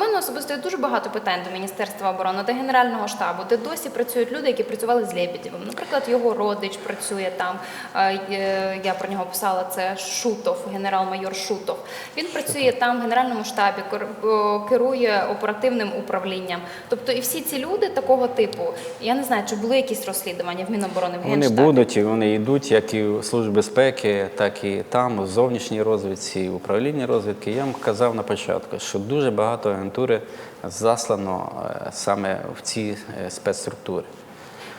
мене особисто є дуже багато питань до Міністерства оборони, до Генерального штабу, де досі працюють люди, які працювали з Лебедєвим. Наприклад, його родич працює там. е, Я про нього писала. Це Шутов, генерал-майор Шутов. Він працює там в Генеральному штабі, кер- керує оперативним управлінням. Тобто, і всі ці люди такого типу. Я не знаю, чи були якісь розслідування в Міноборони в Вони будуть і вони йдуть як і у Службі безпеки, так і там, у зовнішній розвідці, і в управлінні розвідки. Я вам казав на початку, що дуже багато агентури заслано е, саме в ці е, спецструктури.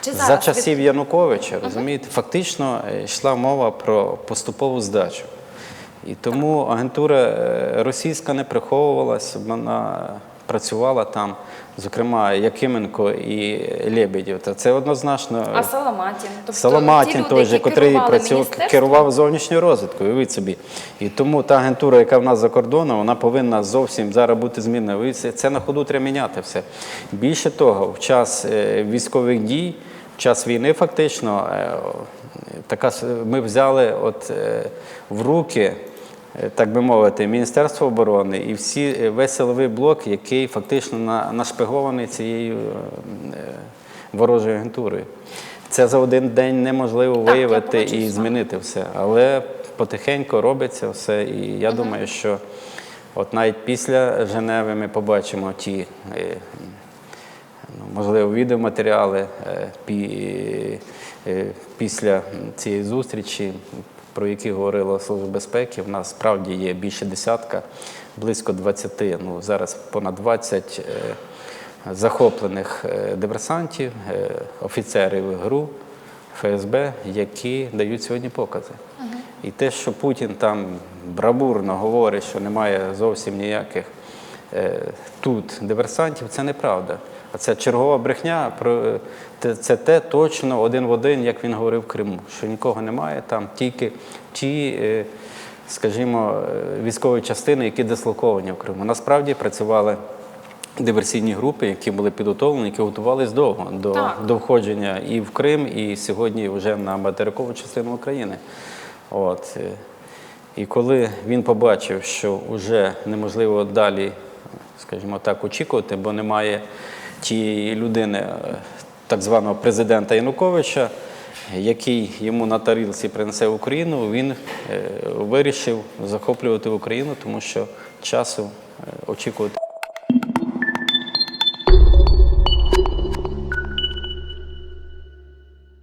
Чи За зараз часів Януковича, розумієте, фактично е, йшла мова про поступову здачу. І тому агентура російська не приховувалась, вона працювала там, зокрема, Якименко і Лебедєв. Та це однозначно. А Саламатін? Тобто, ті Саламатін люди, той же, які котрий керували працював, міністерством, керував зовнішньою розвідкою, уявіть собі. І тому та агентура, яка в нас за кордоном, вона повинна зовсім зараз бути змінена. Ви це, на ходу треба міняти все. Більше того, в час е, військових дій, в час війни, фактично, е, така, ми взяли от, е, в руки. Е, Так би мовити, Міністерство оборони і всі е, весь силовий блок, який фактично на- нашпигований цією е, ворожою агентурою. Це за один день неможливо Так, виявити і змінити все. Але потихеньку робиться все. І я думаю, що от навіть після Женеви ми побачимо ті, ну, можливо, відеоматеріали пі- після цієї зустрічі, про які говорила Служба безпеки. В нас справді є більше десятка, близько 20, ну зараз понад 20 е, захоплених е, диверсантів, е, офіцерів ГРУ, ФСБ, які дають сьогодні покази. І те, що Путін там брабурно говорить, що немає зовсім ніяких тут диверсантів, це неправда. А це чергова брехня. Про це те точно один в один, як він говорив в Криму, що нікого немає там, тільки ті, е, скажімо, е, військові частини, які дислоковані в Криму. Насправді працювали диверсійні групи, які були підготовлені, які готувалися довго до, Так. до входження і в Крим, і сьогодні вже на материкову частину України. От. е, І коли він побачив, що вже неможливо далі, скажімо так, очікувати, бо немає тієї людини, е, так званого президента Януковича, який йому на тарілці принесе Україну, він е, вирішив захоплювати Україну, тому що часу е, очікувати.